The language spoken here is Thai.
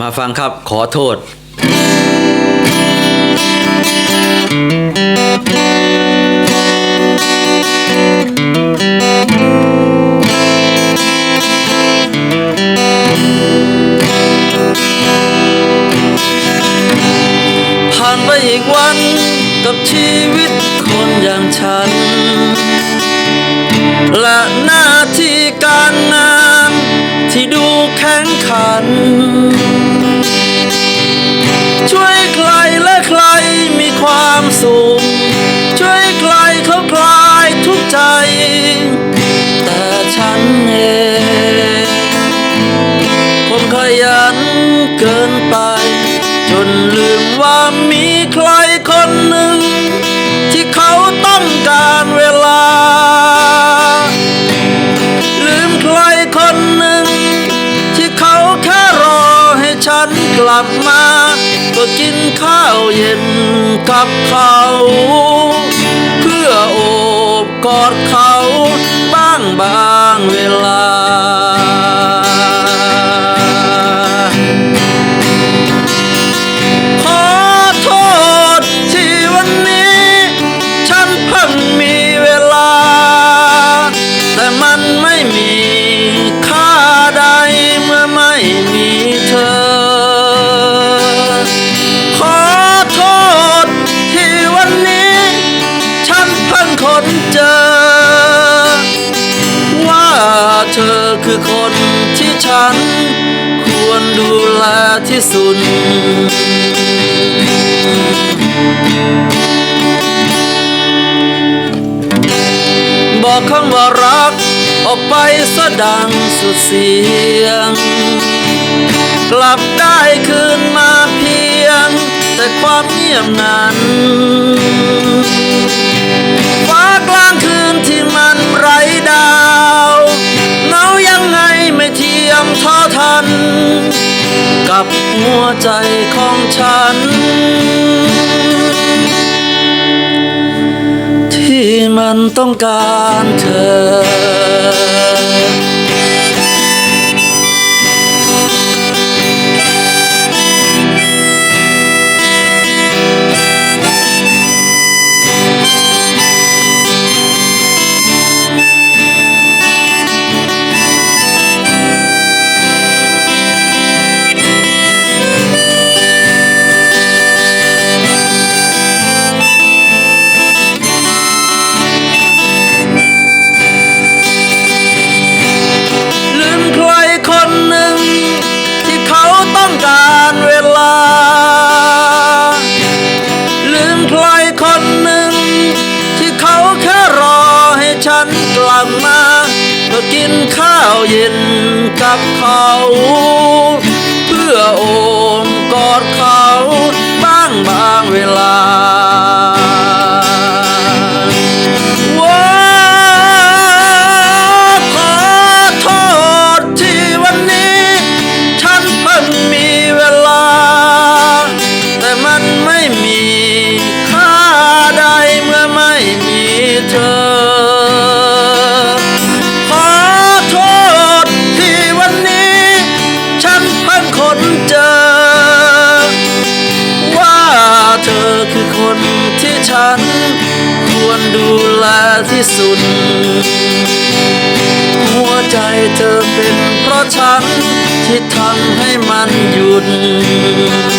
มาฟังครับขอโทษ ผ่านไปอีกวันกับชีวิตคนอย่างฉัน และหน้าที่การงานที่ดูแข็งขัน ช่วยใครและใครมีความสุข ช่วยใครเขาคลายทุกใจ แต่ฉันเองผมขยันเกินไป จนลืมว่ามีใครคนหนึ่ง ที่เขาต้องการเวลา ลืมใครคนหนึ่ง ที่เขาแค่รอให้ฉันกลับมา ก็กินข้าวเย็นกับเขา เพื่อโอบกอดเขาบ้างบางเวลา คือคนที่ฉัน ควรดูแลที่สุด บอกคำว่ารักออกไปสะดังสุดเสียง กลับได้คืนมาเพียง แต่ความเงียบนั้น กับหัวใจของฉัน ที่มันต้องการเธอ เย็นกับเขา เพื่อโอมกอดเขาบ้างบางเวลาว่า ธอคือคนที่ฉัน ควรดูแลที่สุด หัวใจเธอเป็นเพราะฉัน ที่ทำให้มันหยุด